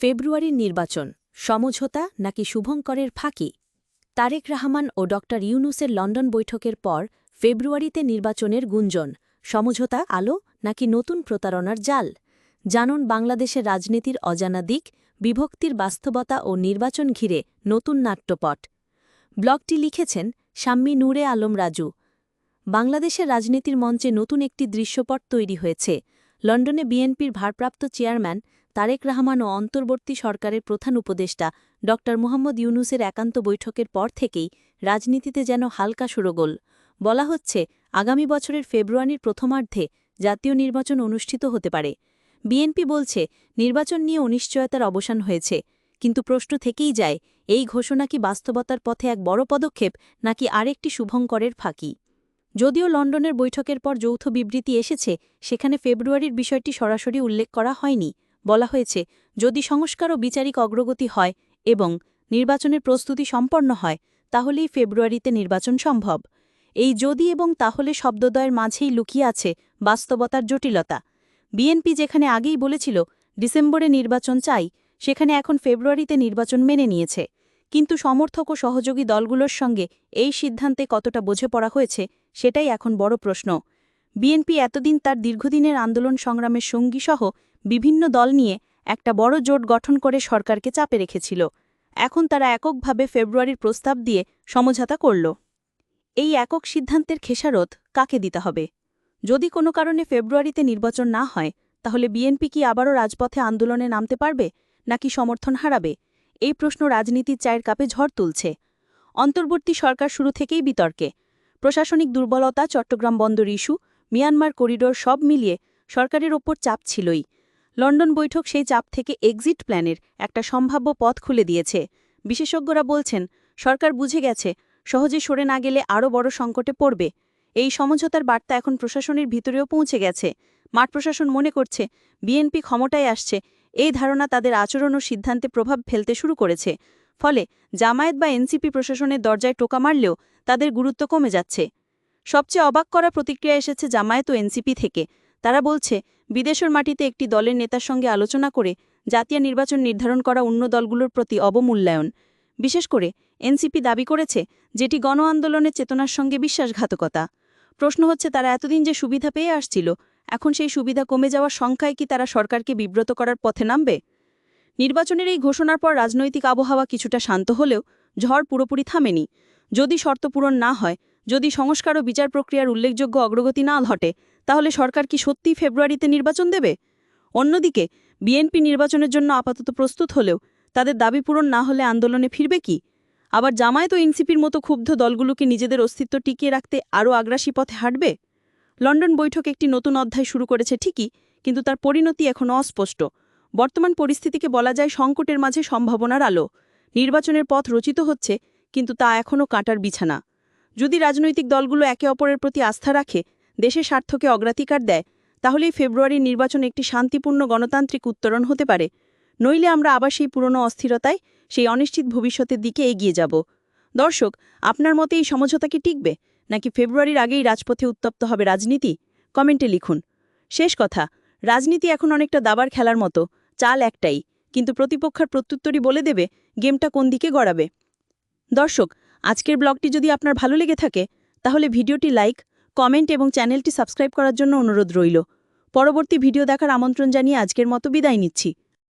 ফেব্রুয়ারির নির্বাচন, সমঝোতা নাকি শুভঙ্করের ফাঁকি? তারেক রহমান ও ড. ইউনুসের লন্ডন বৈঠকের পর ফেব্রুয়ারিতে নির্বাচনের গুঞ্জন, সমঝোতা আলো নাকি নতুন প্রতারণার জাল? জানুন বাংলাদেশের রাজনীতির অজানা দিক, বিভক্তির বাস্তবতা ও নির্বাচন ঘিরে নতুন নাট্যপট। ব্লগটি লিখেছেন শাম্মী নূরে আলম রাজু। বাংলাদেশের রাজনীতির মঞ্চে নতুন একটি দৃশ্যপট তৈরি হয়েছে। লন্ডনে বিএনপির ভারপ্রাপ্ত চেয়ারম্যান তারেক রহমান ও অন্তর্বর্তী সরকারের প্রধান উপদেষ্টা ড. মোহাম্মদ ইউনুসের একান্ত বৈঠকের পর থেকেই রাজনীতিতে যেন হালকা সুরগোল। বলা হচ্ছে, আগামী বছরের ফেব্রুয়ারির প্রথমার্ধে জাতীয় নির্বাচন অনুষ্ঠিত হতে পারে। বিএনপি বলছে, নির্বাচন নিয়ে অনিশ্চয়তার অবসান হয়েছে। কিন্তু প্রশ্ন থেকেই যায়, এই ঘোষণা কি বাস্তবতার পথে এক বড় পদক্ষেপ নাকি আরেকটি শুভঙ্করের ফাঁকি? যদিও লন্ডনের বৈঠকের পর যৌথ বিবৃতি এসেছে, সেখানে ফেব্রুয়ারির বিষয়টি সরাসরি উল্লেখ করা হয়নি। বলা হয়েছে, যদি সংস্কার ও বিচারিক অগ্রগতি হয় এবং নির্বাচনের প্রস্তুতি সম্পন্ন হয়, তাহলেই ফেব্রুয়ারিতে নির্বাচন সম্ভব। এই যদি এবং তাহলে শব্দদয়ের মাঝেই লুকিয়ে আছে বাস্তবতার জটিলতা। বিএনপি যেখানে আগেই বলেছিল, ডিসেম্বরে নির্বাচন চাই, সেখানে এখন ফেব্রুয়ারিতে নির্বাচন মেনে নিয়েছে। কিন্তু সমর্থক ও সহযোগী দলগুলোর সঙ্গে এই সিদ্ধান্তে কতটা বোঝে পড়া হয়েছে, সেটাই এখন বড় প্রশ্ন। বিএনপি এতদিন তার দীর্ঘদিনের আন্দোলন সংগ্রামের সঙ্গীসহ বিভিন্ন দল নিয়ে একটা বড় জোট গঠন করে সরকারকে চাপে রেখেছিল। এখন তারা এককভাবে ফেব্রুয়ারির প্রস্তাব দিয়ে সমঝাতা করল। এই একক সিদ্ধান্তের খেসারত কাকে দিতে হবে? যদি কোনো কারণে ফেব্রুয়ারিতে নির্বাচন না হয়, তাহলে বিএনপি কি আবারও রাজপথে আন্দোলনে নামতে পারবে, নাকি সমর্থন হারাবে? এই প্রশ্ন রাজনীতির চায়ের কাপে ঝড় তুলছে। অন্তর্বর্তী সরকার শুরু থেকেই বিতর্কে। প্রশাসনিক দুর্বলতা, চট্টগ্রাম বন্দর ইস্যু, মিয়ানমার করিডোর সব মিলিয়ে সরকারের ওপর চাপ ছিলই। লন্ডন বৈঠক সেই চাপ থেকে এক্সিট প্ল্যানের একটা সম্ভাব্য পথ খুলে দিয়েছে। বিশেষজ্ঞরা বলছেন, সরকার বুঝে গেছে, সহজে সরে না গেলে আরও বড় সংকটে পড়বে। এই সমঝোতার বার্তা এখন প্রশাসনের ভিতরেও পৌঁছে গেছে। মাঠ প্রশাসন মনে করছে, বিএনপি ক্ষমতায় আসছে এই ধারণা তাদের আচরণ ও সিদ্ধান্তে প্রভাব ফেলতে শুরু করেছে। ফলে জামায়াত বা এনসিপি প্রশাসনের দরজায় টোকা মারলেও তাদের গুরুত্ব কমে যাচ্ছে। সবচেয়ে অবাক করা প্রতিক্রিয়া এসেছে জামায়াত ও এনসিপি থেকে। তারা বলছে, বিদেশের মাটিতে একটি দলের নেতার সঙ্গে আলোচনা করে জাতীয় নির্বাচন নির্ধারণ করা অন্য দলগুলোর প্রতি অবমূল্যায়ন। বিশেষ করে, এনসিপি দাবি করেছে যেটি গণ আন্দোলনের চেতনার সঙ্গে বিশ্বাসঘাতকতা। প্রশ্ন হচ্ছে, তারা এতদিন যে সুবিধা পেয়ে আসছিল এখন সেই সুবিধা কমে যাওয়ার সংখ্যায় কি তারা সরকারকে বিব্রত করার পথে নামবে? নির্বাচনের এই ঘোষণার পর রাজনৈতিক আবহাওয়া কিছুটা শান্ত হলেও ঝড় পুরোপুরি থামেনি। যদি শর্ত পূরণ না হয়, যদি সংস্কার ও বিচার প্রক্রিয়ার উল্লেখযোগ্য অগ্রগতি না ঘটে, তাহলে সরকার কি সত্যিই ফেব্রুয়ারিতে নির্বাচন দেবে? অন্যদিকে, বিএনপি নির্বাচনের জন্য আপাতত প্রস্তুত হলেও তাদের দাবি পূরণ না হলে আন্দোলনে ফিরবে কি? আবার জামায়াত ও এনসিপির মতো ক্ষুব্ধ দলগুলোকে নিজেদের অস্তিত্ব টিকিয়ে রাখতে আরও আগ্রাসী পথে হাঁটবে? লন্ডন বৈঠক একটি নতুন অধ্যায় শুরু করেছে ঠিকই, কিন্তু তার পরিণতি এখনও অস্পষ্ট। বর্তমান পরিস্থিতিকে বলা যায় সংকটের মাঝে সম্ভাবনার আলো। নির্বাচনের পথ রচিত হচ্ছে, কিন্তু তা এখনও কাঁটার বিছানা। যদি রাজনৈতিক দলগুলো একে অপরের প্রতি আস্থা রাখে, দেশের স্বার্থকে অগ্রাধিকার দেয়, তাহলেই ফেব্রুয়ারির নির্বাচন একটি শান্তিপূর্ণ গণতান্ত্রিক উত্তরণ হতে পারে। নইলে আমরা আবার সেই পুরনো অস্থিরতায়, সেই অনিশ্চিত ভবিষ্যতের দিকে এগিয়ে যাব। দর্শক, আপনার মতে এই সমঝোতা কি টিকবে? নাকি ফেব্রুয়ারির আগেই রাজপথে উত্তপ্ত হবে রাজনীতি? কমেন্টে লিখুন। শেষ কথা, রাজনীতি এখন অনেকটা দাবার খেলার মতো, চাল একটাই, কিন্তু প্রতিপক্ষের প্রত্যুত্তরই বলে দেবে গেমটা কোন দিকে গড়াবে। দর্শক, আজকের ব্লগটি যদি আপনার ভালো লেগে থাকে, তাহলে ভিডিওটি লাইক, কমেন্ট এবং চ্যানেলটি সাবস্ক্রাইব করার জন্য অনুরোধ রইল। পরবর্তী ভিডিও দেখার আমন্ত্রণ জানিয়ে আজকের মতো বিদায় নিচ্ছি।